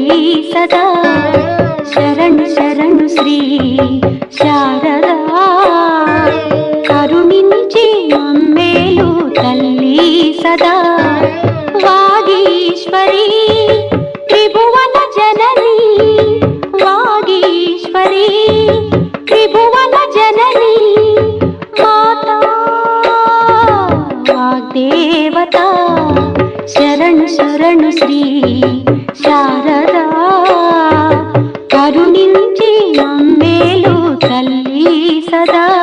తల్లి సదా. శరణు శరణు శ్రీ శారదా. కరుణించి మమ్మేలు తల్లి సదా. వాగీశ్వరి త్రిభువన జనని. వాగీశ్వరి త్రిభువన జనని. మాతా వాగ్దేవత. శరణు శరణు సదా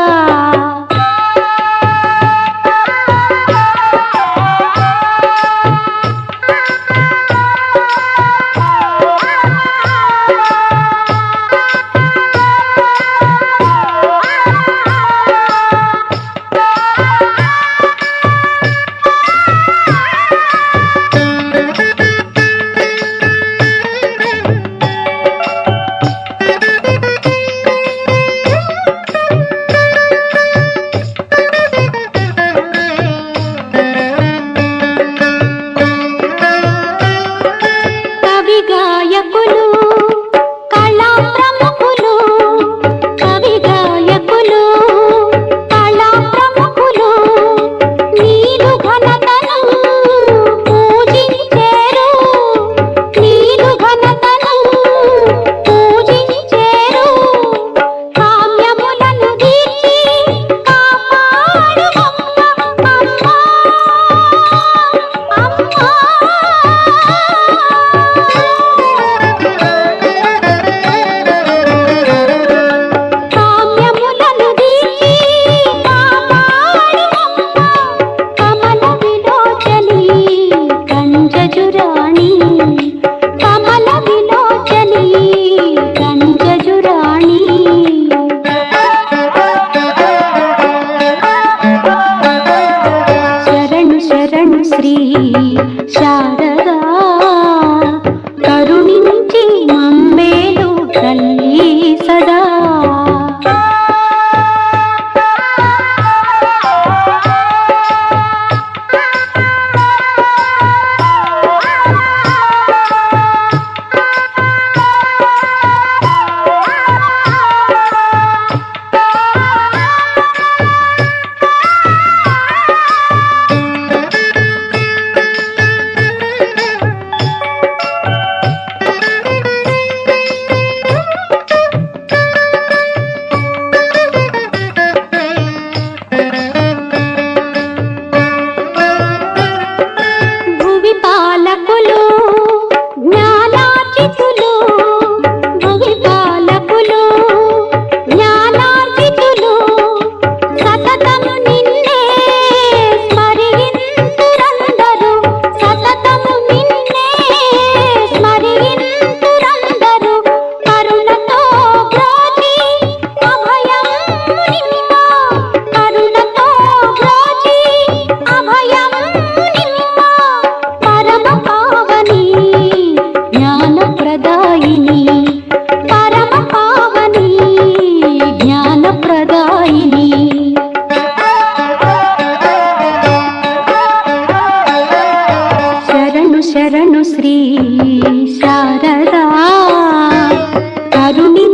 శారదా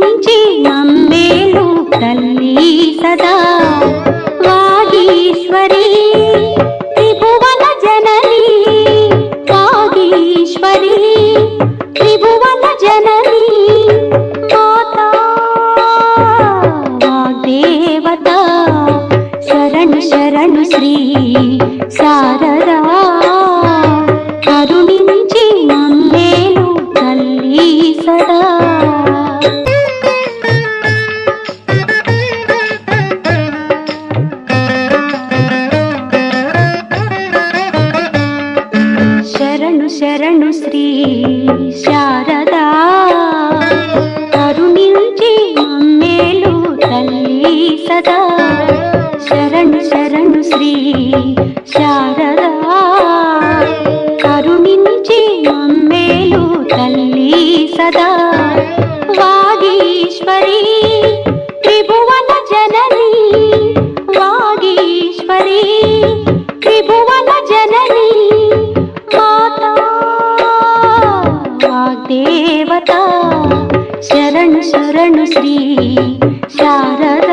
కరుణించి అమ్మేలు తల్లి సదా. వాగీశ్వరి త్రిభువన జనని వాగీశ్వరి త్రిభువన జనని మాతా వాగ్దేవత. శరణు శరణు శ్రీ శారదా కరుణించి శరణు శ్రీ శారదా. కరుణించి మేలు తల్లి సదా. శరణు శరణు శ్రీ శారదా. దేవత శరణు శరణు శ్రీ శారద